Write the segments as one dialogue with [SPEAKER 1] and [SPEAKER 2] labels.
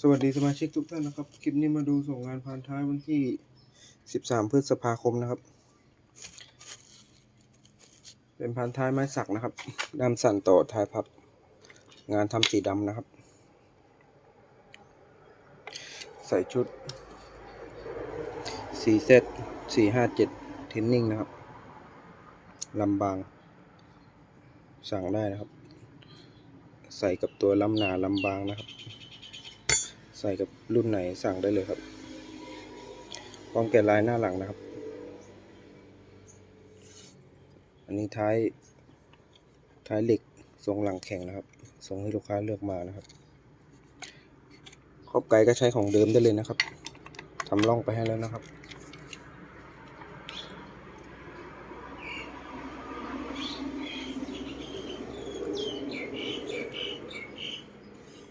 [SPEAKER 1] สวัสดีสมาชิกทุกท่านนะครับ คลิปนี้มาดูส่งงานพานท้ายวันที่ 13 พฤษภาคมนะครับ เป็นพานท้ายไม้สักนะครับดำสั่นต่อท้ายพับ งานทำสีดำนะครับ ใส่ชุด4เซต457เจ็ดเทนนิ่งนะครับลำบาง สั่งได้นะครับ ใส่กับตัวลำหนาลำบางนะครับ ส่กับรุ่นไหนสั่งได้เลยครับพร้อมแกะลายหน้าหลังนะครับ อันนี้ท้ายท้ายเหล็กทรงหลังแข็งนะครับส่งให้ลูกค้าเลือกมานะครับครอบไกลก็ใช้ของเดิมได้เลยนะครับทำร่องไปให้แล้วนะครับ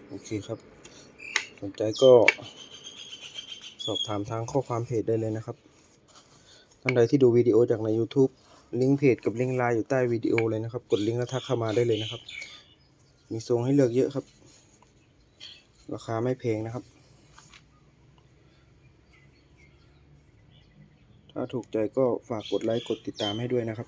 [SPEAKER 1] โอเคครับ นใจก็สอบถามทางข้อความเพจได้เลยนะครับ ท่านใดที่ดูวิดีโอจากใน YouTube ลิงก์เพจกับลิงก์ไลน์อยู่ใต้วิดีโอเลยนะครับ กดลิงก์แล้วทักเข้ามาได้เลยนะครับ มีทรงให้เลือกเยอะครับ ราคาไม่แพงนะครับ ถ้าถูกใจก็ฝากกดไลค์กดติดตามให้ด้วยนะครับ